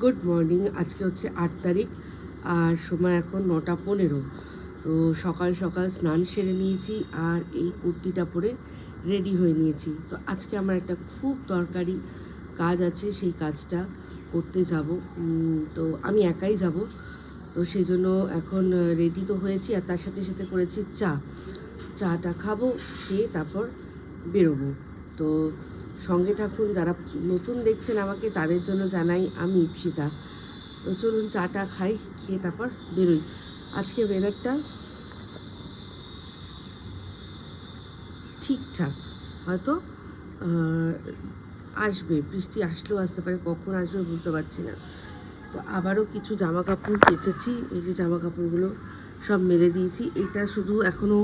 Good morning. আজকে হচ্ছে আট তারিখ আর সময় এখন নটা পনেরো। তো সকাল সকাল স্নান সেরে নিয়েছি আর এই কুর্তিটা পরে রেডি হয়ে নিয়েছি। তো আজকে আমার একটা খুব দরকারি কাজ আছে, সেই কাজটা করতে যাব। তো আমি একাই যাব। তো সেই জন্য এখন রেডি তো হয়েছি আর তার সাথে সাথে করেছি চা। চাটা খাব, খেয়ে তারপর বেরোবো। তো সঙ্গে থাকুন, যারা নতুন দেখছেন আমাকে তাদের জন্য জানাই আমি ইপসিতা তো চলুন চাটা খাই, খেয়ে তারপর বেরোই। আজকে ওয়েদারটা ঠিকঠাক। হয়তো আসবে, বৃষ্টি আসলেও আসতে পারে, কখন আসবে বুঝতে পারছি না। তো আবারও কিছু জামা কাপড় কেচেছি, এই যে জামা কাপড়গুলো সব মেলে দিয়েছি। এটা শুধু এখনও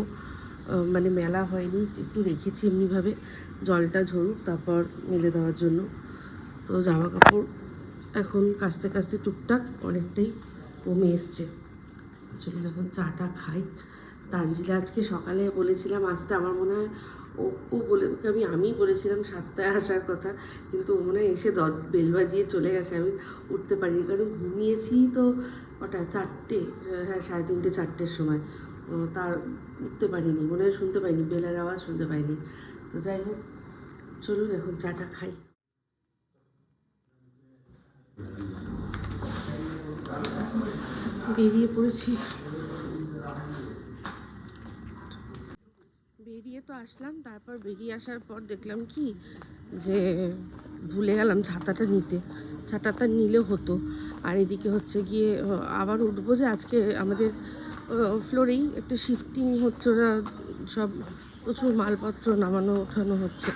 মানে মেলা হয়নি, একটু রেখেছি এমনিভাবে। জলটা ঝরুক, তারপর মেলে দেওয়ার জন্য। তো জামা কাপড় এখন কাচতে কাচতে টুকটাক অনেকটাই কমে এসছে। চলুন এখন চাটা খাই। তানজিলা আজকে সকালে বলেছিলাম আসতে আমার মনে হয় ও ও বলে, ওকে আমি আমি বলেছিলাম সাতটায় আসার কথা, কিন্তু ও মনে হয় এসে দ বেল বাজিয়ে চলে গেছে। আমি উঠতে পারিনি, কারণ ঘুমিয়েছি তো ওটা চারটে হ্যাঁ সাড়ে তিনটে, চারটের সময়। তার উঠতে পারিনি, মনে হয় শুনতে পাইনি, বেলের আওয়াজ শুনতে পাইনি। তো যাই হোক, চলুন এখন চাটা খাই। বেরিয়ে পড়েছি। বেরিয়ে তো আসলাম, তারপর বেরিয়ে আসার পর দেখলাম কি যে ভুলে গেলাম ছাতাটা নিতে। ছাতাটা নিলে হতো। আর এদিকে হচ্ছে গিয়ে, আবার উঠবো যে আজকে আমাদের ফ্লোরেই একটা শিফটিং হচ্ছে ওরা সব প্রচুর মালপত্র নামানো ওঠানো হচ্ছে।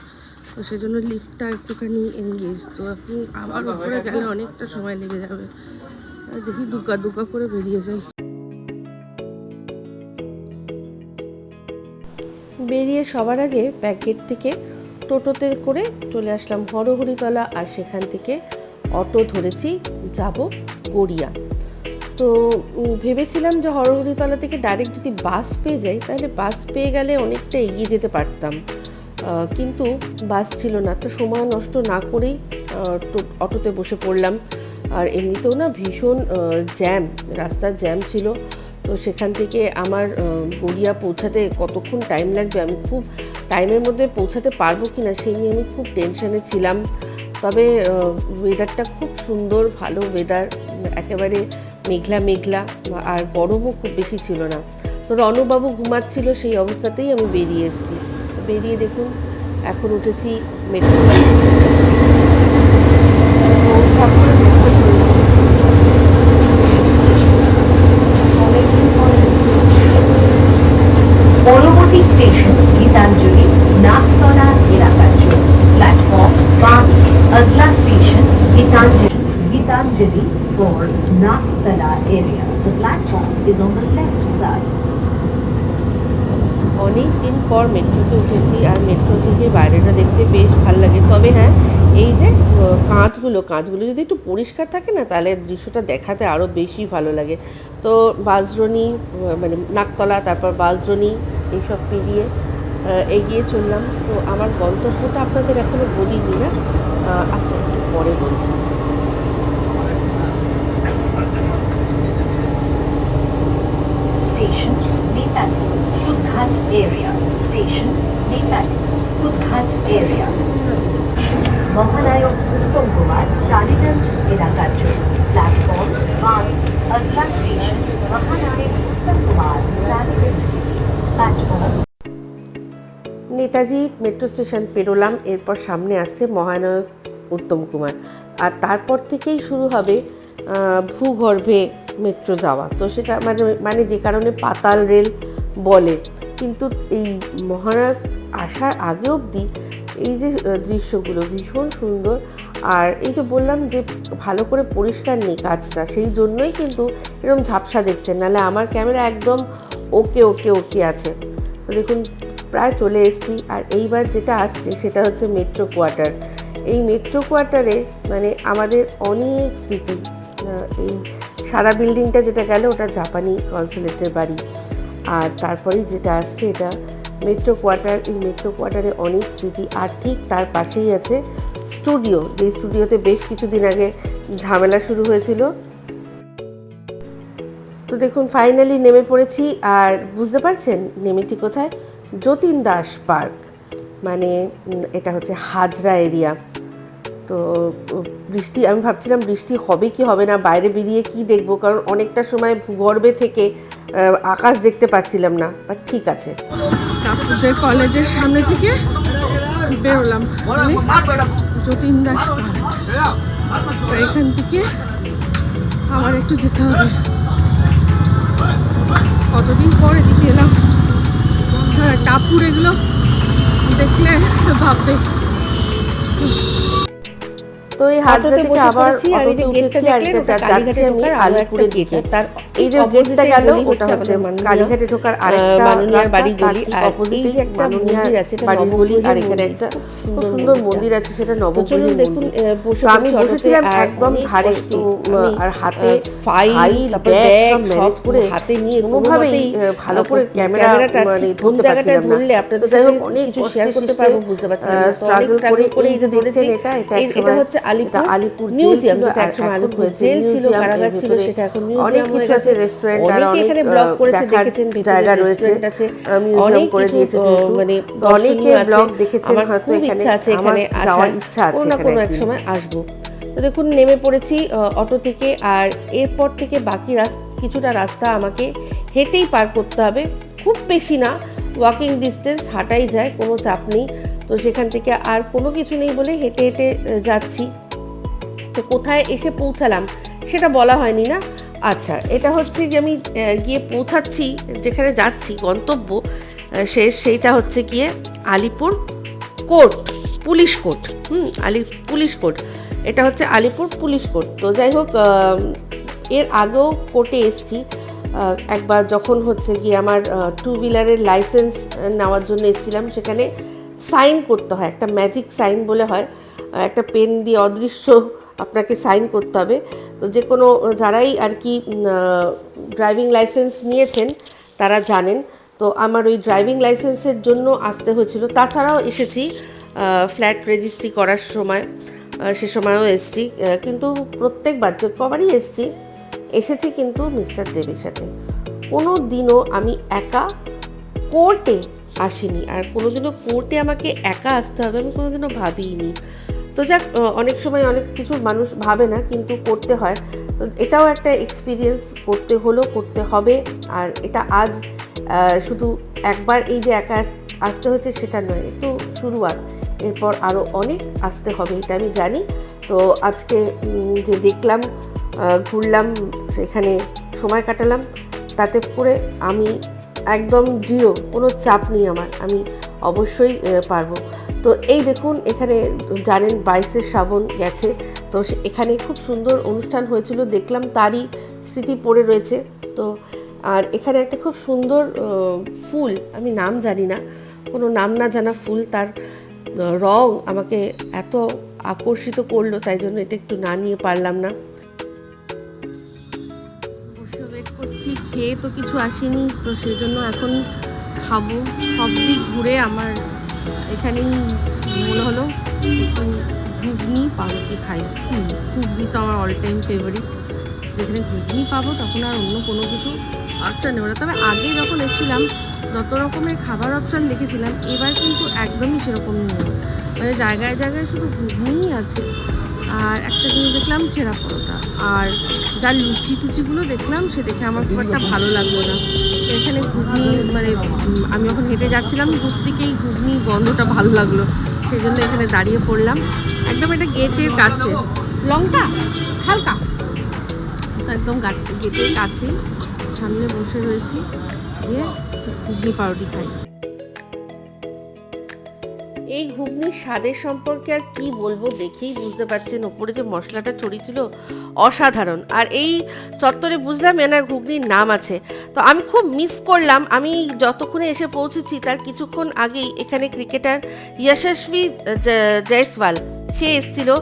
তো সেজন্য লিফটটা একটুখানি এনগেজ তো এখন আবার উপরে গেলে অনেকটা সময় লেগে যাবে। দেখি দুকা দুকা করে বেরিয়ে যাই। বেরিয়ে সবার আগে প্যাকেট থেকে টোটোতে করে চলে আসলাম হরহরিতলা আর সেখান থেকে অটো ধরেছি যাব গড়িয়া। তো ভেবেছিলাম যে হরহরিতলা থেকে ডাইরেক্ট যদি বাস পেয়ে যাই, তাহলে বাস পেয়ে গেলে অনেকটা এগিয়ে যেতে পারতাম। কিন্তু বাস ছিল না, তো সময় নষ্ট না করেই অটোতে বসে পড়লাম। আর এমনিতেও না ভীষণ জ্যাম রাস্তার জ্যাম ছিল। তো সেখান থেকে আমার গড়িয়া পৌঁছাতে কতক্ষণ টাইম লাগবে আমি খুব টাইমের মধ্যে পৌঁছাতে পারব কি না সেই নিয়ে আমি খুব টেনশানে ছিলাম। তবে ওয়েদারটা খুব সুন্দর, ভালো ওয়েদার একেবারে মেঘলা মেঘলা আর গরমও খুব বেশি ছিল না। তো রণবাবু ঘুমাচ্ছিল সেই অবস্থাতেই আমি বেরিয়ে এসেছি। বেরিয়ে দেখুন, এখন উঠেছি মেট্রো পরবর্তী স্টেশন গীতাঞ্জলি নাকতলা এলাকার জন্য প্ল্যাটফর্ম বাম আগলা station Gitanjali Gitanjali for Naktala area. The platform is on the left side. অনেক দিন পর মেট্রোতে উঠেছি আর মেট্রো থেকে বাইরেটা দেখতে বেশ ভালো লাগে। তবে হ্যাঁ এই যে কাঁচগুলো কাঁচগুলো যদি একটু পরিষ্কার থাকে না তাহলে দৃশ্যটা দেখাতে আরও বেশি ভালো লাগে। তো আহ, মানে নাকতলা তারপর বাসরনি এইসব পেরিয়ে এগিয়ে চললাম। তো আমার গন্তব্যটা আপনাদের এখনও বলিনি না? আচ্ছা একটু পরে বলছি। Station Netaji Kudghat area. Station Netaji Kudghat area. Mahanayak Uttam Kumar Tollygunge এলাকার জন্য প্ল্যাটফর্ম বাম আগলা station Mahanayak platform Netaji metro station পেরোলাম, এরপর সামনে আসছে মহানায়ক উত্তম কুমার আর তারপর থেকেই শুরু হবে ভূগর্ভে মেট্রো যাওয়া। তো সেটা মানে মানে যে কারণে পাতাল রেল বলে। কিন্তু এই মহানায়ক আসার আগে অবধি এই যে দৃশ্যগুলো ভীষণ সুন্দর। আর এই তো বললাম যে ভালো করে পরিষ্কার নেই কাজটা, সেই জন্যই কিন্তু এরকম ঝাপসা দেখছেন। নাহলে আমার ক্যামেরা একদম ওকে ওকে ওকে আছে। তো দেখুন, প্রায় চলে এসেছি। আর এইবার যেটা আসছে সেটা হচ্ছে মেট্রো কোয়ার্টার। এই মেট্রো কোয়ার্টারে মানে আমাদের অনেক স্মৃতি এই সারা বিল্ডিংটা যেটা গেল ওটা জাপানি কনসুলেটের বাড়ি। আর তারপরেই যেটা আসছে এটা মেট্রো কোয়ার্টার, এই মেট্রো কোয়ার্টারে অনেক স্মৃতি। আর ঠিক তার পাশেই আছে স্টুডিও। যে স্টুডিওতে বেশ কিছুদিন আগে ঝামেলা শুরু হয়েছিল। তো দেখুন, ফাইনালি নেমে পড়েছি। আর বুঝতে পারছেন, নেমেছি কোথায়? যতীন দাস পার্ক। মানে এটা হচ্ছে হাজরা এরিয়া। তো, বৃষ্টি, আমি ভাবছিলাম বৃষ্টি হবে কি হবে না, বাইরে বেরিয়ে কি দেখব? কারণ অনেকটা সময় ভূগর্ভে থেকে আকাশ দেখতে পাচ্ছিলাম না বাট ঠিক আছে। কাকুদের কলেজের সামনে থেকে বেরোলাম যতীন দাস এখান থেকে আমার একটু যেতে হবে। কতদিন পরে দিকে এলাম? হ্যাঁ টাপুর এগুলো দেখলে ভাববে। তো এই হাজরা থেকে আবার আবার উঠেছি আর এই যে অটোতে গেটটা দেখলেন, একটা দিকে তার এই যে গেটটা গেল ওটা হচ্ছে মাননীয়া, কালীঘাটে ঢোকার আরেকটা মাননীয়ার বাড়ি গলি আর যে একটা মন্দির আছে, এটা বাড়ির গলি আর এখানে একটা খুব সুন্দর মন্দির আছে সেটা তো দেখুন আমি বসেছিলাম একদম ধারে তো আর হাতে ফাইল, ব্যাগ ম্যানেজ করে হাতে নিয়ে কোনোভাবেই ভালো করে ক্যামেরা ক্যামেরাটা মানে ধরতে পারছিলাম ধরলে আপনাদের তো যাই হোক অনেক কিছু share করতে পারব বুঝতে পারছিলাম না। আহ, তো অনেক struggle struggle করে করে এই যে দেখছেন এটা এটা হচ্ছে আলিপুর আলিপুর মিউজিয়াম ছিল, যেটা একসময় আলিপুর জেল ছিল কারাগার ছিল সেটা এখন অনেক মিউজিয়াম কিছু আছে গেছে। রেস্টুরেন্ট অনেকে এখানে ব্লগ করেছে দেখেছেন জায়গা রয়েছে। মিউজিয়াম করে দিয়েছে যেহেতু। মানে অনেকে ব্লগ দেখেছেন হয়তো এখানে। আছে এখানে যাওয়ার ইচ্ছা আছে কোনো না কোনো এক সময় আসব। তো দেখুন নেমে পড়েছি অটো থেকে আর এরপর থেকে বাকি রাস্তা কিছুটা রাস্তা আমাকে হেঁটেই পার করতে হবে। খুব বেশি না ওয়াকিং ডিস্টেন্স হাঁটাই যায় কোনো চাপ নেই। তো সেখান থেকে আর কোনো কিছু নেই বলে হেঁটে হেঁটে যাচ্ছি। তো কোথায় এসে পৌঁছালাম সেটা বলা হয়নি না। আচ্ছা এটা হচ্ছে যে আমি গিয়ে পৌঁছাচ্ছি, যেখানে যাচ্ছি, গন্তব্য শেষ, সেইটা হচ্ছে গিয়ে আলিপুর কোর্ট, পুলিশ কোর্ট, হুম, আলি, পুলিশ কোর্ট। এটা হচ্ছে আলিপুর পুলিশ কোর্ট। তো যাই হোক এর আগেও কোর্টে এসছি একবার যখন হচ্ছে গিয়ে আমার টু হুইলারের লাইসেন্স নেওয়ার জন্য এসেছিলাম, সেখানে সাইন করতে হয়, একটা ম্যাজিক সাইন বলে হয় একটা পেন দিয়ে অদৃশ্য আপনাকে সাইন করতে হবে। তো যে কোনো, যারাই আর কি ড্রাইভিং লাইসেন্স নিয়েছেন, তারা জানেন। তো আমার ওই ড্রাইভিং লাইসেন্সের জন্য আসতে হয়েছিল। তাছাড়াও এসেছি ফ্ল্যাট রেজিস্ট্রি করার সময় সে সময়ও এসেছি। কিন্তু প্রত্যেকবার যে কবারই এসেছি এসেছি কিন্তু মিস্টার দেবের সাথে। কোনো দিনও আমি একা কোর্টে আসিনি। আর কোনোদিনও কোর্টে আমাকে একা আসতে হবে, আমি কোনোদিনও ভাবিনি তো যাক অনেক সময় অনেক কিছু মানুষ ভাবে না, কিন্তু করতে হয়। এটাও একটা এক্সপিরিয়েন্স করতে হলো করতে হবে। আর এটা আজ শুধু একবার এই যে একা আসতে হচ্ছে সেটা নয়, একটু শুরুয়াত। এরপর আরও অনেক আসতে হবে, এটা আমি জানি। তো আজকে যে দেখলাম ঘুরলাম, সেখানে সময় কাটালাম, তাতে করে আমি একদম দৃঢ় কোনো চাপ নেই আমার। আমি অবশ্যই পারব। তো এই দেখুন, এখানে জানেন বাইশে শ্রাবণ গেছে। তো এখানে খুব সুন্দর অনুষ্ঠান হয়েছিল, দেখলাম তারই স্মৃতি পড়ে রয়েছে। তো আর এখানে একটা খুব সুন্দর ফুল, আমি নাম জানি না, কোনো নাম না জানা ফুল তার রং আমাকে এত আকর্ষিত করল, তাই জন্য এটা একটু না নিয়ে পারলাম না। ওয়েট করছি, খেয়ে তো কিছু আসেনি, তো সেই জন্য এখন খাব, সব দিক ঘুরে আমার এখানেই মনে হলো একটু ঘুগনি পাউরুটি খাই। ঘুগনি তো আমার অল টাইম ফেভারিট যেখানে ঘুগনি পাবো তখন আর অন্য কোনো কিছু অপশান নেব না। তবে আগে যখন এসেছিলাম, যত রকমের খাবার অপশান দেখেছিলাম, এবার কিন্তু একদমই সেরকম নেই। মানে জায়গায় জায়গায় শুধু ঘুগনিই আছে। আর একটা জিনিস দেখলাম ছেঁড়া পরোটা। আর যার লুচি টুচিগুলো দেখলাম, সে দেখে আমার খুব একটা ভালো লাগল না। এখানে ঘুগনি মানে আমি যখন হেঁটে যাচ্ছিলাম, দূর থেকেই ঘুগনি গন্ধটা ভালো লাগল। সেই জন্য এখানে দাঁড়িয়ে পড়লাম। একদম এটা গেটের কাছে। লঙ্কা? হালকা। একদম গেটের কাছে সামনে বসে রয়েছি। দিয়ে ঘুগনি পাউরুটি খাই। এই ঘুগনির স্বাদের সম্পর্কে আর কি বলব দেখেই বুঝতে পারছেন, ওপরে যে মশলাটা ছড়িয়েছিল অসাধারণ। আর এই চত্বরে বুঝলাম এনার ঘুগনির নাম আছে। তো আমি খুব মিস করলাম, আমি যতক্ষণে এসে পৌঁছেছি তার কিছুক্ষণ আগেই এখানে ক্রিকেটার ইয়াশস্বী জয়সওয়াল সে এসেছিল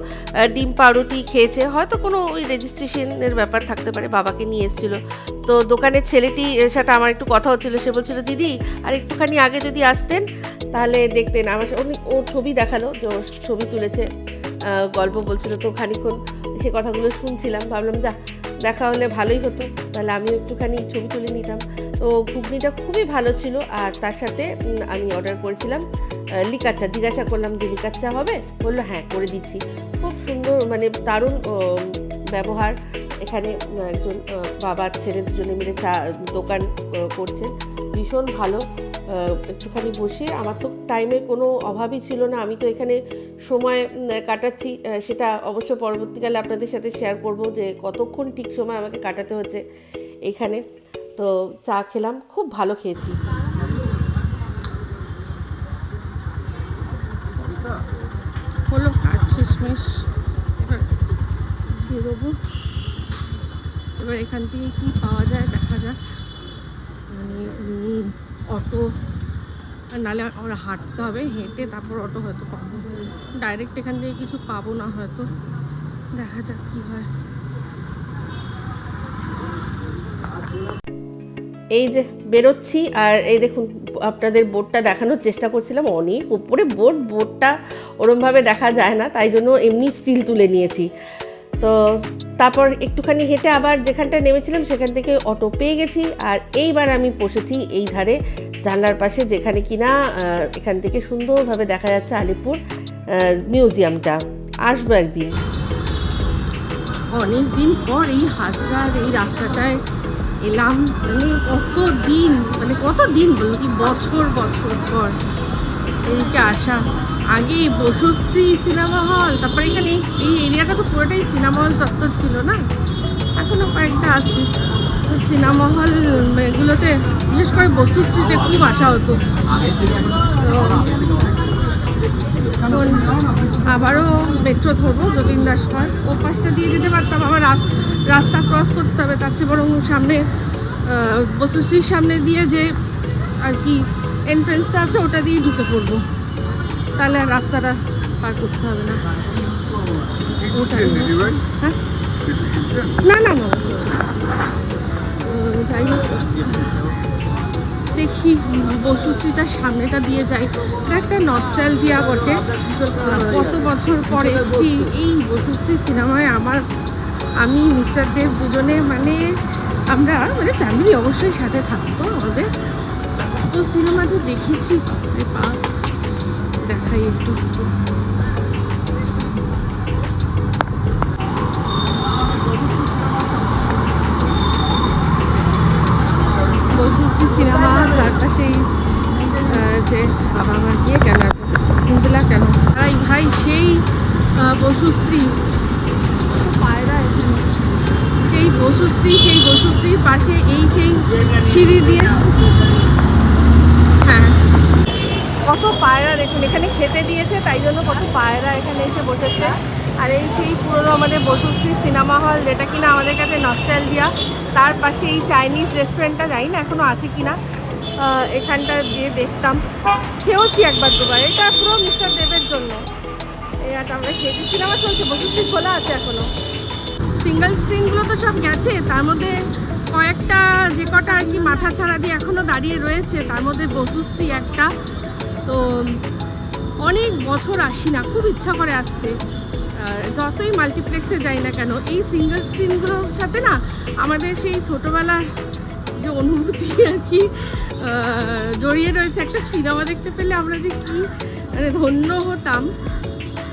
ডিম পাউরুটি খেয়েছে। হয়তো কোনো ওই রেজিস্ট্রেশনের ব্যাপার থাকতে পারে, বাবাকে নিয়ে এসেছিল। তো দোকানের ছেলেটি, এর সাথে আমার একটু কথা হচ্ছিল, সে বলছিল, দিদি, আর একটুখানি আগে যদি আসতেন, তাহলে দেখতেন। আমার উনি- ও ছবি দেখাল, যে ছবি তুলেছে। গল্প বলছিল তো খানিক্ষণ সে কথাগুলো শুনছিলাম। ভাবলাম যা দেখা হলে ভালোই হতো। তাহলে আমিও একটুখানি ছবি তুলে নিতাম। তো ঘুগনিটা খুবই ভালো ছিল আর তার সাথে আমি অর্ডার করেছিলাম আহ, লিকার চা। জিজ্ঞাসা করলাম যে লিকার চা হবে? বলল হ্যাঁ করে দিচ্ছি। খুব সুন্দর মানে দারুণ ব্যবহার। এখানে একজন বাবার ছেলে দুজনে মিলে চা দোকান আহ, করছেন ভীষণ ভালো। একটুখানি বসে আমার তো টাইমের কোনো অভাবই ছিল না। আমি তো এখানে সময় কাটাচ্ছি। সেটা অবশ্য পরবর্তীকালে আপনাদের সাথে শেয়ার করব যে কতক্ষণ ঠিক সময় আমাকে কাটাতে হচ্ছে এখানে। তো চা খেলাম, খুব ভালো খেয়েছি। হলো এবার এখান থেকে কি পাওয়া যায় দেখা যাক। মানে অটো। আর নাহলে আমরা হাঁটতে হবে, হেঁটে তারপর অটো হয়তো পাবো। ডাইরেক্ট এখান থেকে কিছু পাবো না হয়তো। দেখা যাক কি হয়। এই যে বেরোচ্ছি, আর এই দেখুন, আপনাদের বোর্ডটা দেখানোর চেষ্টা করছিলাম। অনেক উপরে বোর্ড বোর্ডটা ওরমভাবে দেখা যায় না, তাই জন্য এমনি স্টিল তুলে নিয়েছি। তো তারপর একটুখানি হেঁটে আবার যেখানটায় নেমেছিলাম, সেখান থেকে অটো পেয়ে গেছি। আর এইবার আমি বসেছি এই ধারে, জানলার পাশে, যেখানে কিনা এখান থেকে সুন্দরভাবে দেখা যাচ্ছে আলিপুর মিউজিয়ামটা। আসব একদিন। অনেক দিন পর এই হাজরার এই রাস্তাটায় এলাম। মানে কত দিন মানে কত দিন বলল কি? বছর বছর পর। এদিকে আসা। আগে বসুশ্রী সিনেমা হল, তারপরে এখানে এই এরিয়াটা তো পুরোটাই সিনেমা হল চত্বর ছিল না? এখনও কয়েকটা আছে। সিনেমা হল এগুলোতে বিশেষ করে বসুশ্রীতে খুব আসা হতো। তো আবারও মেট্রো ধরবো, যতীন দাস পার্ক। ও পাশটা দিয়ে যেতে পারতাম, আবার রাস্তা ক্রস করতে হবে, তার চেয়ে বরং সামনে বসুশ্রীর সামনে দিয়ে যে আর কি এন্ট্রেন্সটা আছে ওটা দিয়েই ঢুকে পড়ব। তাহলে আর রাস্তাটা পার করতে হবে না। হ্যাঁ? না না না যাই হোক। দেখি বসুশ্রীটার সামনেটা দিয়ে যাই। একটা নস্টালজিয়া বটে। কত বছর পর এসেছি এই বসুশ্রী সিনেমায় আমার আমি মিস্টার দেব দুজনে মানে আমরা মানে ফ্যামিলি অবশ্যই সাথে থাকতো আমাদের। সিনেমা যে দেখেছি দেখাই একটু। বসুশ্রী সিনেমা তার পাশেই যে বাবা আমার কেন কেন? ভাই ভাই, সেই বসুশ্রী। পায়রা সেই বসুশ্রী, সেই বসুশ্রীর পাশে এই সেই সিঁড়ি দিয়ে হ্যাঁ। কত পায়রা দেখুন, এখানে খেতে দিয়েছে, তাই জন্য কত পায়রা এখানে এসে বসেছে। আর এই সেই পুরনো আমাদের বসুশ্রী সিনেমা হল, যেটা কিনা আমাদের কাছে নস্টালজিয়া তার পাশে এই চাইনিজ রেস্টুরেন্টটা জানি না এখনও আছে কিনা এখানটা দিয়ে দেখতাম। খেয়েওছি একবার দুবার, এটা পুরো মিস্টার দেবের জন্য। একটা আমরা খেয়েছি সিনেমা চলছে বসুশ্রী খোলা আছে এখনও। সিঙ্গেল স্ক্রিনগুলো তো সব গেছে, তার মধ্যে কয়েকটা, যে কটা আর কি মাথা ছাড়া দিয়ে এখনও দাঁড়িয়ে রয়েছে, তার মধ্যে বসুশ্রী একটা। তো অনেক বছর আসি না, খুব ইচ্ছা করে আসতে। যতই মাল্টিপ্লেক্সে যাই না কেন, এই সিঙ্গেল স্ক্রিনগুলোর সাথে না আমাদের সেই ছোটোবেলার যে অনুভূতি আর কি জড়িয়ে রয়েছে। একটা সিনেমা দেখতে পেলে আমরা যে কি মানে ধন্য হতাম।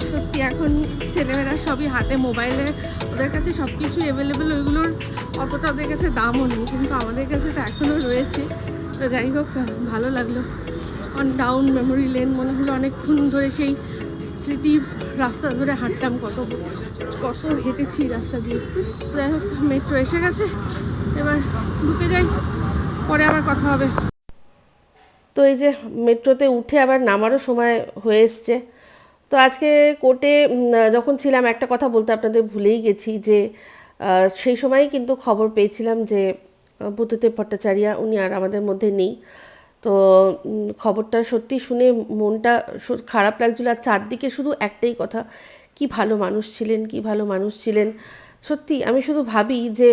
সত্যি এখন ছেলেমেয়েরা সবই হাতে মোবাইলে, ওদের কাছে সব কিছু অ্যাভেলেবেল ওইগুলোর অতটা ওদের কাছে দামও নেই, কিন্তু আমাদের কাছে তো এখনও রয়েছে। তো যাই হোক, ভালো লাগল। অন ডাউন মেমোরি লেন মনে হলো অনেকক্ষণ ধরে সেই স্মৃতির রাস্তা ধরে হাঁটতাম, কত কত হেঁটেছি রাস্তা দিয়ে। যাই হোক মেট্রো এসে গেছে। এবার ঢুকে যাই, পরে আবার কথা হবে। তো এই যে মেট্রোতে উঠে আবার নামারও সময় হয়ে এসছে। তো আজকে কোর্টে যখন ছিলাম, একটা কথা বলতে আপনাদের ভুলেই গেছি যে সেই সময়ই কিন্তু খবর পেয়েছিলাম যে বুদ্ধদেব ভট্টাচার্য উনি আর আমাদের মধ্যে নেই। তো খবরটা সত্যি শুনে মনটা খারাপ লাগছিল। আর চারদিকে শুধু একটাই কথা, কি ভালো মানুষ ছিলেন, কি ভালো মানুষ ছিলেন। সত্যি আমি শুধু ভাবি যে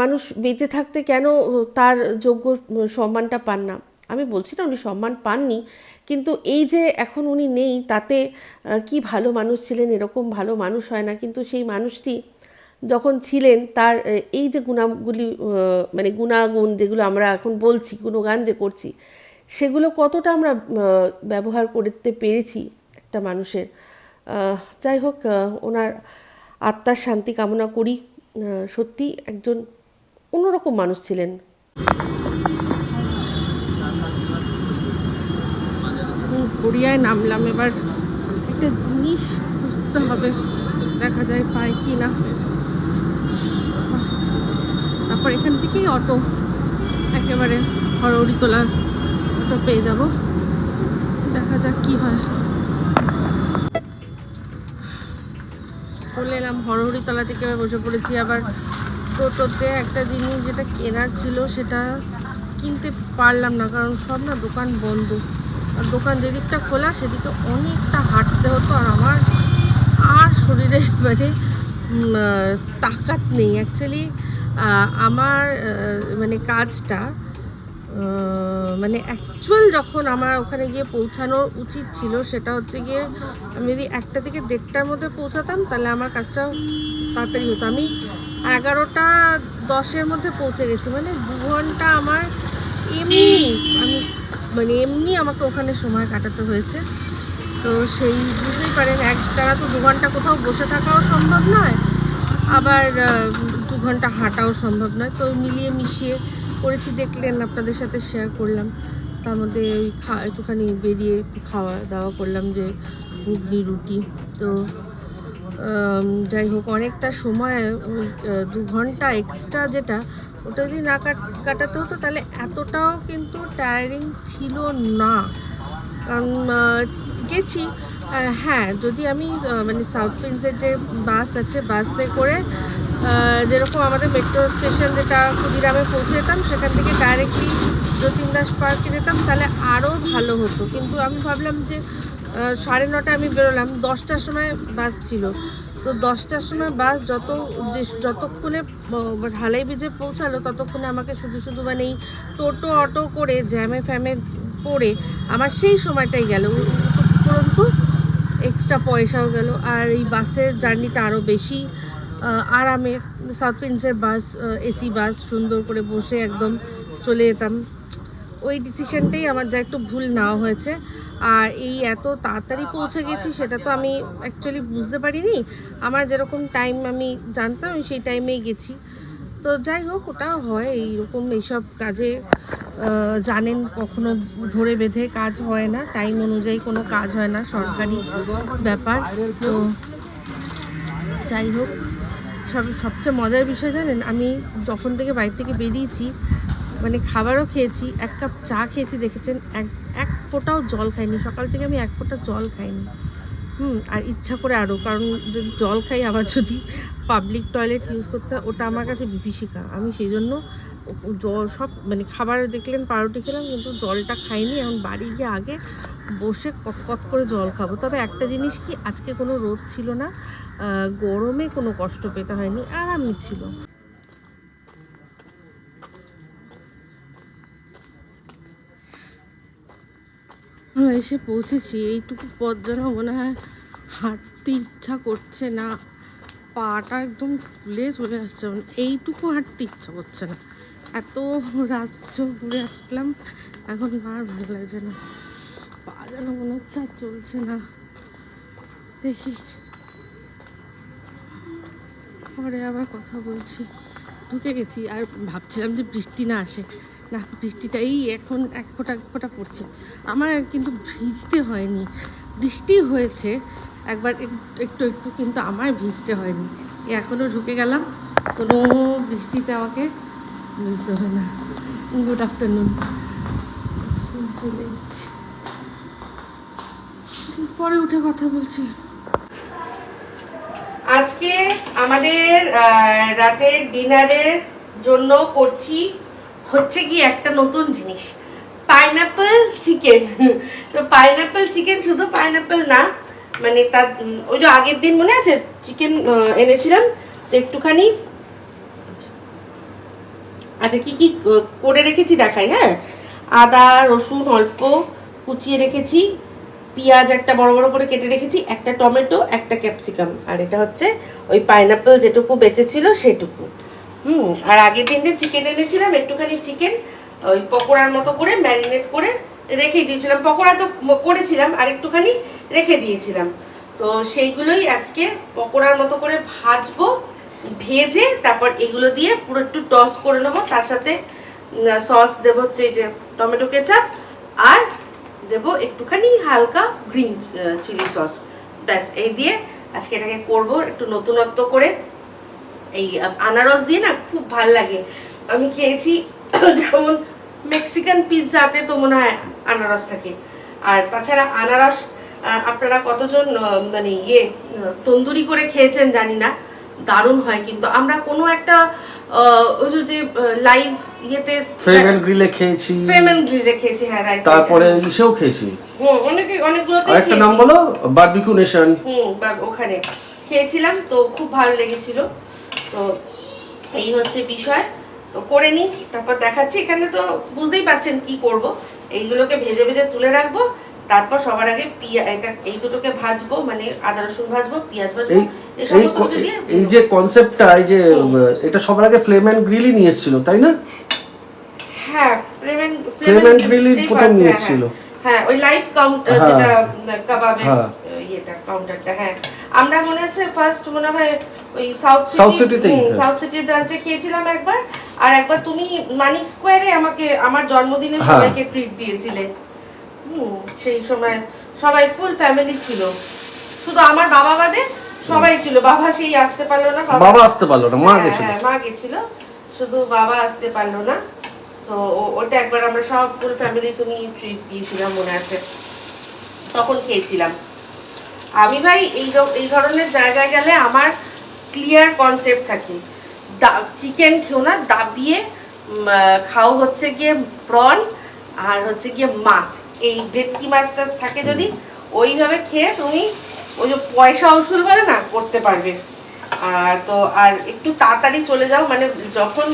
মানুষ বেঁচে থাকতে কেন তার যোগ্য সম্মানটা পান না। আমি বলছি না উনি সম্মান পাননি, কিন্তু এই যে এখন উনি নেই, তাতে কি ভালো মানুষ ছিলেন, এরকম ভালো মানুষ হয় না। কিন্তু সেই মানুষটি যখন ছিলেন, তার এই যে গুণাগুলি মানে গুণাগুণ যেগুলো আমরা এখন বলছি, গুণগান যে করছি, সেগুলো কতটা আমরা ব্যবহার করতে পেরেছি একটা মানুষের? যাই হোক ওনার আত্মার শান্তি কামনা করি। সত্যি একজন অন্যরকম মানুষ ছিলেন। গড়িয়ায় নামলাম। এবার একটা জিনিস খুঁজতে হবে। দেখা যায় পাই কি না তারপর এখান থেকেই অটো একেবারে হরহরি তোলার অটো পেয়ে যাব। দেখা যাক কি হয়। চলে এলাম হরহরিতলা থেকে, এবার বসে পড়েছি। আবার টোটোতে একটা জিনিস যেটা কেনার ছিল, সেটা কিনতে পারলাম না, কারণ সব না দোকান বন্ধ। আর দোকান যেদিকটা খোলা, সেদিকে অনেকটা হাঁটতে হতো, আর আমার আর শরীরে মানে তাকাত নেই। অ্যাকচুয়ালি আমার মানে কাজটা মানে অ্যাকচুয়াল যখন আমার ওখানে গিয়ে পৌঁছানো উচিত ছিল, সেটা হচ্ছে গিয়ে আমি যদি একটা থেকে দেড়টার মধ্যে পৌঁছাতাম, তাহলে আমার কাজটা তাড়াতাড়ি হতো। আমি এগারোটা দশের মধ্যে পৌঁছে গেছি মানে দু ঘণ্টা আমার এমনি, আমি মানে এমনি আমাকে ওখানে সময় কাটাতে হয়েছে। তো সেই বুঝতেই পারেন, এক টানা তো দু ঘণ্টা কোথাও বসে থাকাও সম্ভব নয়। আবার ঘণ্টা হাঁটাও সম্ভব নয়। তো মিলিয়ে মিশিয়ে করেছি, দেখলেন, আপনাদের সাথে শেয়ার করলাম। তার মধ্যে ওই খা, একটুখানি বেরিয়ে একটু খাওয়া দাওয়া করলাম যে ঘুগনি, রুটি। তো যাই হোক, অনেকটা সময়, ওই দু ঘণ্টা এক্সট্রা যেটা, ওটা যদি না কাট- কাটাতে হতো তাহলে এতটাও কিন্তু টায়ারিং ছিল না। কারণ গেছি। হ্যাঁ যদি আমি মানে সাউথ প্রিন্সের যে বাস আছে বাসে করে যেরকম আমাদের মেট্রো স্টেশন যেটা ক্ষুদিরামে পৌঁছে যেতাম সেখান থেকে ডাইরেক্টলি যতীন দাস পার্কে যেতাম, তাহলে আরও ভালো হতো। কিন্তু আমি ভাবলাম যে সাড়ে নটায় আমি বেরোলাম, দশটার সময় বাস ছিল। তো দশটার সময় বাস যত যতক্ষণে ঢালাই ব্রিজে পৌঁছালো, ততক্ষণে আমাকে শুধু শুধু মানে এই টোটো, অটো করে, জ্যামে ফ্যামে পড়ে আমার সেই সময়টাই গেল। উপরন্তু এক্সট্রা পয়সাও গেল, আর এই বাসের জার্নিটা আরও বেশি আরামে সাউথ প্রিন্সের বাস এসি বাস সুন্দর করে বসে একদম চলে যেতাম। ওই ডিসিশানটাই আমার যা একটু ভুল নেওয়া হয়েছে। আর এই এত তাড়াতাড়ি পৌঁছে গেছি সেটা তো আমি অ্যাকচুয়ালি বুঝতে পারিনি। আমার যেরকম টাইম আমি জানতাম, আমি সেই টাইমেই গেছি। তো যাই হোক, ওটা হয়, এইরকম এইসব কাজে জানেন কখনো ধরে বেঁধে কাজ হয় না। টাইম অনুযায়ী কোনো কাজ হয় না, সরকারি ব্যাপার। তো যাই হোক সব সবচেয়ে মজার বিষয় জানেন আমি যখন থেকে বাড়ি থেকে বেরিয়েছি মানে খাবারও খেয়েছি এক কাপ চা খেয়েছি দেখেছেন? এক এক ফোঁটাও জল খাইনি। সকাল থেকে আমি এক ফোঁটা জল খাইনি। হুম আর ইচ্ছা করে আরও কারণ যদি জল খাই আবার যদি পাবলিক টয়লেট ইউজ করতে হয়, ওটা আমার কাছে বিভীষিকা। আমি সেই জন্য জল সব মানে খাবার দেখলেন পাউরুটি খেলাম কিন্তু জলটা খাইনি। এখন বাড়ি গিয়ে আগে বসে কত কত করে জল খাব। তবে একটা জিনিস কি, আজকে কোনো রোদ ছিল না গরমে কোনো কষ্ট পেতে হয়নি আরামই ছিল এসে পৌঁছেছি, এইটুকু পথ যেন মনে হয় হাঁটতে ইচ্ছা করছে না। পাটা একদম ফুলে চলে আসছে মানে এইটুকু হাঁটতে ইচ্ছা করছে না। এত রাজ্য ঘুরে আসলাম, এখন আর ভালো লাগছে না। পা যেন মনে হচ্ছে আর চলছে না। দেখি। পরে আবার কথা বলছি। ঢুকে গেছি আর ভাবছিলাম যে বৃষ্টি না আসে। না, বৃষ্টিটাই এখন এক ফোঁটা এক ফোঁটা পড়ছে। আমার কিন্তু ভিজতে হয়নি। বৃষ্টি হয়েছে, একবার এক- একটু একটু কিন্তু আমার ভিজতে হয়নি। এখনও ঢুকে গেলাম। কোনো বৃষ্টিতে আমাকে ভিজতে হয় না। Good afternoon. চলে এসেছি। পরে উঠে কথা বলছি। আজকে আমাদের রাতের ডিনারের জন্য করছি, হচ্ছে কি একটা নতুন জিনিস। Pineapple chicken. তো পাইনাপেল চিকেন শুধু পাইনাপেল না মানে তার ওই যে আগের দিন মনে আছে, চিকেন এনেছিলাম, তো একটুখানি আচ্ছা কি কি করে রেখেছি দেখাই হ্যাঁ? আদা, রসুন অল্প কুচিয়ে রেখেছি পেঁয়াজ একটা বড় বড় করে কেটে রেখেছি, একটা টমেটো, একটা ক্যাপসিকাম। আর এটা হচ্ছে ওই পাইনাপেল যেটুকু বেঁচে ছিল সেটুকু। হুম, আর আগের দিন যে চিকেন এনেছিলাম, একটুখানি চিকেন ওই পকোড়ার মতো করে ম্যারিনেট করে রেখে দিয়েছিলাম। পকোড়া তো করেছিলাম, আর একটুখানি রেখে দিয়েছিলাম। তো সেইগুলোই আজকে পকোড়ার মতো করে ভাজবো, ভেজে তারপর এগুলো দিয়ে পুরো একটু টস করে নেব। তার সাথে সস দেবো হচ্ছে এই যে টমেটো কেচাপ আর দেবো একটুখানি হালকা গ্রিন চিলি সস ব্যাস, এই দিয়ে আজকে এটাকে করব একটু নতুনত্ব করে। এই আনারস দিয়ে না খুব ভালো লাগে। আমি খেয়েছি যেমন মেক্সিকান পিৎজাতে তো মনে হয় আনারস থাকে। আর তাছাড়া আনারস আপনারা কতজন মানে ইয়ে তন্দুরি করে খেয়েছেন জানি না। দারুণ হয় কিন্তু। আমরা কোনো একটা ওই যে লাইভ ইয়েতে ফ্রেম গ্রিলে খেয়েছি। ফ্রেমেন গ্রিলে খেয়েছি হ্যাঁ রাইট তারপরে ইসেও খেয়েছি। হুম অনেকে অনেকগুলোতে আরেকটা নাম বলো? বারবিকিউ নেশন হুম ওখানে খেয়েছিলাম তো খুব ভালো লেগেছিল। তো এই হচ্ছে বিষয়। তো করে নিই তারপর দেখাচ্ছি। এখানে তো বুঝতেই পাচ্ছেন কি করব। এইগুলোকে ভেজে ভেজে তুলে রাখব। তারপর সবার আগে পিয়া এটা এই দুটোকে ভাজবো মানে আদা রসুন ভাজবো পেঁয়াজ ভাজবো। এই যে কনসেপ্টটা এই যে এটা সবার আগে ফ্লেম অ্যান্ড গ্রিলই নিয়ে এসেছিল তাই না হ্যাঁ ফ্লেমেন Flame and grill ই প্রথম নিয়ে এসেছিল। হ্যাঁ ওই কাউন্টার হ্যাঁ। যেটা কাবাবের হ্যাঁ। ইয়েটা কাউন্টারটা হ্যাঁ আমরা মনে আছে ফার্স্ট মনে হয় ওই সাউথ সিটি হ্যাঁ। সাউথ সিটির ব্রাঞ্চে খেয়েছিলাম একবার আর একবার তুমি মানি স্কোয়ারে আমাকে আমার জন্মদিনে হ্যাঁ। সবাইকে ট্রিট দিয়েছিলে হুম সেই সময় সবাই ফুল ফ্যামিলি ছিল শুধু আমার বাবা বাদে সবাই ছিল বাবা সেই আসতে পারল না বাবা আসতে পারল না মা হ্যাঁ, গেছিল। হ্যাঁ, মা গেছিল শুধু বাবা আসতে পারল না। তো ওটা একবার আমরা সব ফুল ফ্যামিলি তুমি ট্রিট দিয়েছিলাম মনে আছে? তখন খেয়েছিলাম। আমি ভাই এই এই ধরনের জায়গায় গেলে আমার ক্লিয়ার কনসেপ্ট থাকে। চিকেন খেও না দাবিয়ে খাও হচ্ছে গিয়ে প্রন আর হচ্ছে গিয়ে মাছ। এই ভেটকি মাছটা থাকে যদি ওইভাবে খেয়ে তুমি ওই যে পয়সা উসুল বলে না করতে পারবে। আর তো আর একটু তাড়াতাড়ি চলে যাও মানে যখন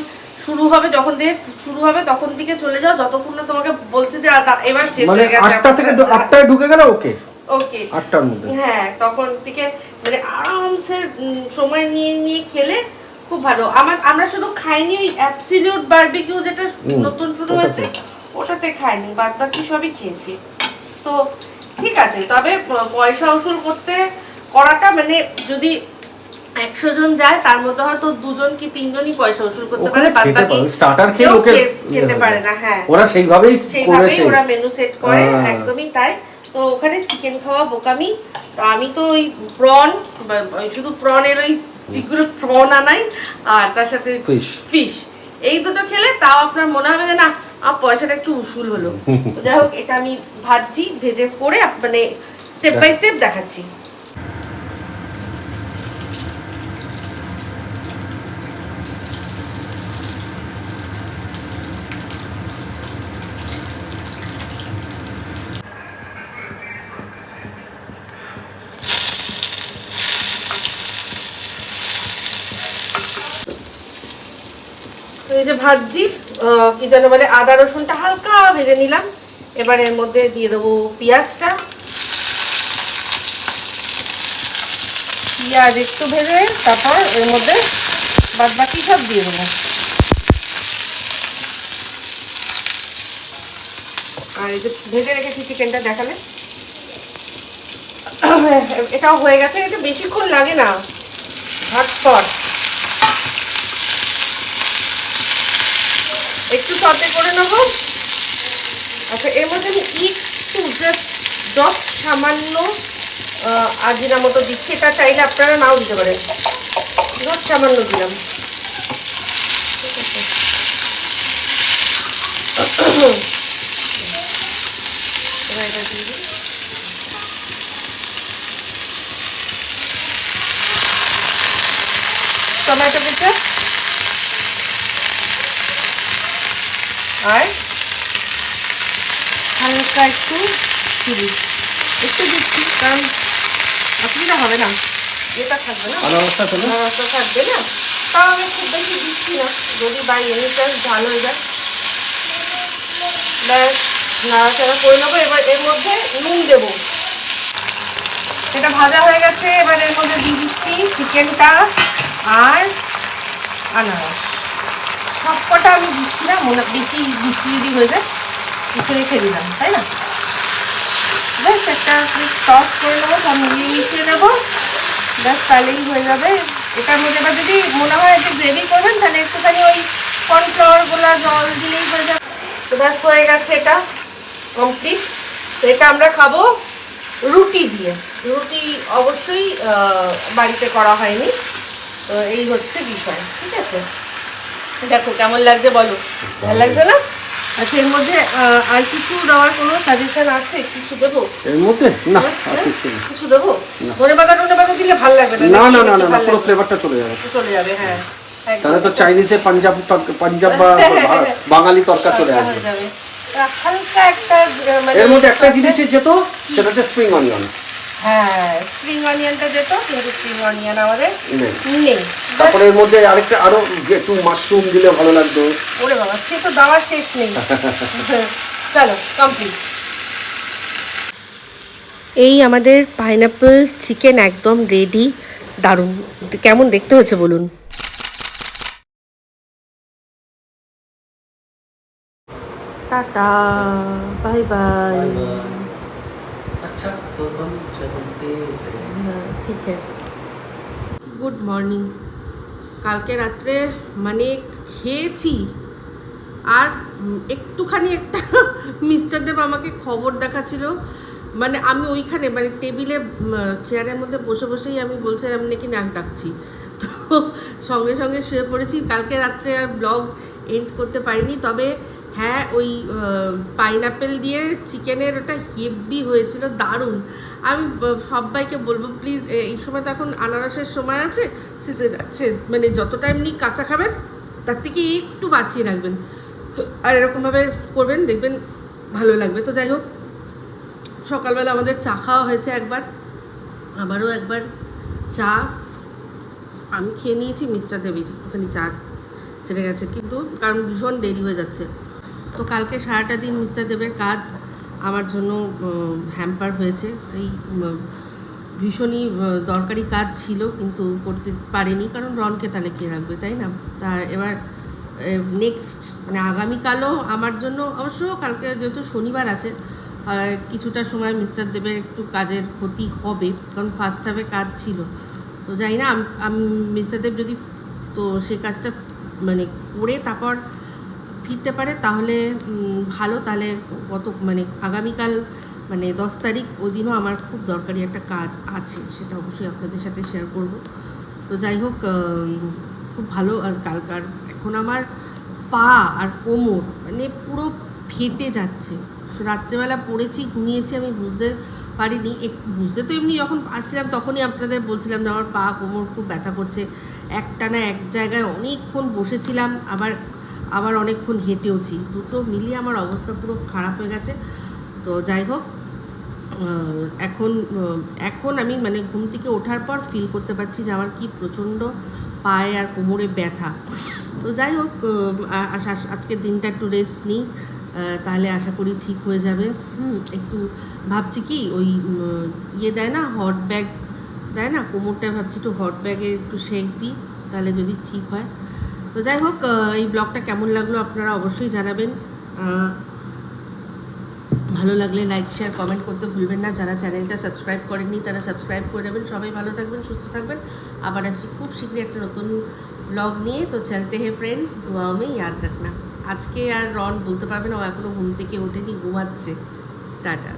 শুরু হবে যখন দিয়ে শুরু হবে তখন থেকে চলে যাও যতক্ষণ না তোমাকে বলছে যে এবার শেষ মানে হয়ে গেছে। আটটা থেকে আটটায় ঢুকে গেলে ওকে? ওকে। আটটার মধ্যে? হ্যাঁ তখন থেকে মানে আরামসে সময় নিয়ে নিয়ে খেলে খুব ভালো। আমার আমরা শুধু খাইনি ওই অ্যাবসলিউট বারবিকিউ যেটা নতুন শুরু হয়েছে ওটাতে খাইনি বাদ বাকি সবই খেয়েছি। তো ঠিক আছে তবে পয়সা উসুল করতে করাটা মানে যদি একশো জন যায় তার মধ্যে হয়তো দুজন কি তিনজনই পয়সা উসুল করতে পারে বাদ বাকি স্টার্টার খেয়ে খে- খেতে পারে না হ্যাঁ। ওরা সেইভাবেই সেইভাবেই ওরা মেনু সেট করে হ্যাঁ। একদমই তাই। তো ওখানে চিকেন খাওয়া বোকামি। তো আমি তো ওই প্রন শুধু প্রনের ওই যেগুলো প্রন আনাই আর তার সাথে Fish. ফিশ এই দুটো খেলে তাও আপনার মনে হবে যে না আমার পয়সাটা একটু উসুল হলো। তো যাই হোক, এটা আমি ভাজছি, ভেজে করে মানে স্টেপ বাই স্টেপ দেখাচ্ছি। তো এই যে কি যেন বলে, আদা রসুনটা হালকা ভেজে নিলাম। এবার এর মধ্যে দিয়ে দেবো পেঁয়াজটা। পেঁয়াজ একটু ভেজে তারপর এর মধ্যে বাদ বাকি সব দিয়ে দেবো। আর এই যে ভেজে রেখেছি চিকেনটা, দেখালে? এটাও হয়ে গেছে, এটা বেশিক্ষণ লাগে না। ঝটপট। একটু সতে করে নেব। আচ্ছা এর মধ্যে আমি একটু জাস্ট যত সামান্য আজিনা মতো দিচ্ছি, এটা চাইলে আপনারা নাও দিতে পারেন। যত সামান্য দিলাম। টমেটো কেচাপ আর হালকা একটু চিলি একটু দিচ্ছি কারণ অসুবিধা হবে না। এটা থাকবে না। আনারসটা থাকবে না। তাও আমি খুব বেশি দিচ্ছি না। যদি বাই এনি চান্স ভালো হয়ে যায় ব্যাস নাড়াচাড়া করে নেব। এবার এর মধ্যে নুন দেবো। এটা ভাজা হয়ে গেছে। এবার এর মধ্যে দিয়ে দিচ্ছি চিকেনটা আর আনারস। সবকটা আমি দিচ্ছি না মনে বেশি মিষ্টি যদি হয়ে যায় একটু রেখে দিলাম, তাই না? ব্যাস একটা টস করে নেব সব মিলিয়ে মিশিয়ে নেব, ব্যাস, তাহলেই হয়ে যাবে। এটার মধ্যে এবার যদি মনে হয় যে গ্রেভি করবেন, তাহলে একটুখানি ওই কর্নফ্লাওয়ারগুলো জল দিলেই হয়ে যাবে। তো ব্যাস, হয়ে গেছে এটা কমপ্লিট তো এটা আমরা খাব রুটি দিয়ে। রুটি অবশ্যই বাড়িতে করা হয়নি। তো এই হচ্ছে বিষয়, ঠিক আছে? দেখো কেমন লাগছে বলো? ভালো লাগছে না? আচ্ছা এর মধ্যে আর কিছু দেওয়ার কোনো সাজেশন আছে? কিছু দেবো? এর মধ্যে? না আর হ্যাঁ? কিছু না। কিছু দেবো? ধনে পাতা টনে পাতা দিলে ভালো লাগবে না? না না না পুরো ফ্লেভারটা চলে যাবে। চলে যাবে হ্যাঁ। তাহলে তো চাইনিজে পাঞ্জাব পাঞ্জাব বা বাঙালি তরকা চলে হয়ে আসবে। হালকা একটা মানে এর মধ্যে একটা। জিনিসে যেত সেটা হচ্ছে স্প্রিং অনিয়ন হ্যাঁ স্প্রিং অনিয়নটা যেত কিন্তু স্প্রিং অনিয়ন আমাদের নেই। নেই। তারপরে এর মধ্যে আরেকটা আরও একটু মাশরুম দিলে ভালো লাগতো। ওরে বাবা সে তো দেওয়ার শেষ নেই। চলো কমপ্লিট এই আমাদের পাইনাপেল চিকেন একদম রেডি দারুণ। কেমন দেখতে হয়েছে বলুন? Tata bye bye আচ্ছা তো हम चलते हैं ঠিক গুড মর্নিং কালকে রাত্রে মানে খেয়েছি আর উম, একটুখানি একটা মিস্টার দেব আমাকে খবর দেখাচ্ছিল মানে আমি ওইখানে মানে টেবিলে চেয়ারের মধ্যে বসে বসেই আমি বলছিলাম নাকি নাক ডাকছি তো সঙ্গে সঙ্গে শুয়ে পড়েছি কালকে রাত্রে আর ব্লগ এন্ড করতে পারিনি তবে হ্যাঁ ওই পাইনাপেল দিয়ে চিকেনের ওটা হেভি হয়েছিল, দারুণ। আমি সবাইকে বলব প্লিজ এই সময় তো এখন আনারসের সময় আছে মানে যতটা এমনি কাঁচা খাবেন, তার থেকে একটু বাঁচিয়ে রাখবেন। আর এরকমভাবে করবেন, দেখবেন ভালো লাগবে। তো যাই হোক, সকালবেলা আমাদের চা খাওয়া হয়েছে একবার আমারও একবার চা। আমি খেয়ে নিয়েছি, মিস্টার দেবীর ওখানে চা চলে গেছে। কিন্তু কারণ ভীষণ দেরি হয়ে যাচ্ছে। তো কালকে সারাটা দিন মিস্টার দেবের কাজ আমার জন্য হ্যাম্পার হয়েছে। এই ভীষণই দরকারি কাজ ছিল, কিন্তু করতে পারেনি, কারণ রনকে তাহলে কে রাখবে, তাই না? তার এবার নেক্সট মানে আগামীকালও আমার জন্য, অবশ্য কালকে যেহেতু শনিবার আছে কিছুটা সময় মিস্টার দেবের একটু কাজের ক্ষতি হবে, কারণ ফার্স্ট হাফে কাজ ছিল। তো জানি না, আমি মিস্টার দেব যদি, তো সেই কাজটা মানে করে তারপর ফিরতে পারে, তাহলে ভালো। তাহলে কত মানে আগামীকাল মানে দশ তারিখ ওই দিনও আমার খুব দরকারি একটা কাজ আছে, সেটা অবশ্যই আপনাদের সাথে শেয়ার করব। তো যাই হোক খুব ভালো। আর কালকার এখন আমার পা আর কোমর মানে পুরো ফেটে যাচ্ছে। রাত্রেবেলা পড়েছি, ঘুমিয়েছি, আমি বুঝতে পারিনি। এক, বুঝতে তো এমনি যখন আসছিলাম, তখনই আপনাদের বলছিলাম যে আমার পা, কোমর খুব ব্যথা করছে। একটানা এক জায়গায় অনেকক্ষণ বসেছিলাম, আবার আবার অনেকক্ষণ হেঁটেওছি। দুটো মিলিয়ে আমার অবস্থা পুরো খারাপ হয়ে গেছে। তো যাই হোক এখন এখন আমি মানে ঘুম থেকে ওঠার পর ফিল করতে পারছি যে আমার কি প্রচণ্ড পায়ে আর কোমরে ব্যথা। তো যাই হোক আজকের দিনটা একটু রেস্ট নিই। তাহলে আশা করি ঠিক হয়ে যাবে। একটু ভাবছি কি ওই ইয়ে দেয় না হট ব্যাগ দেয় না কোমরটা ভাবছি একটু হট ব্যাগে একটু শেক দিই। তাহলে যদি ঠিক হয়। তো যাই হোক এই ব্লগটা কেমন লাগল আপনারা অবশ্যই জানাবেন। ভালো লাগলে লাইক শেয়ার কমেন্ট করতে ভুলবেন না। যারা চ্যানেলটা সাবস্ক্রাইব করেননি, তারা সাবস্ক্রাইব করে নেবেন। সবাই ভালো থাকবেন, সুস্থ থাকবেন। আবার আসছি খুব শীঘ্রই একটা নতুন ব্লগ নিয়ে। তো চলতে হে ফ্রেন্ডস দুয়াও ইয়াদ রাখনা। আজকে আর রন বলতে পারবে না, ও এখনও ঘুম থেকে ওঠেনি, ঘুমাচ্ছে। টাটা।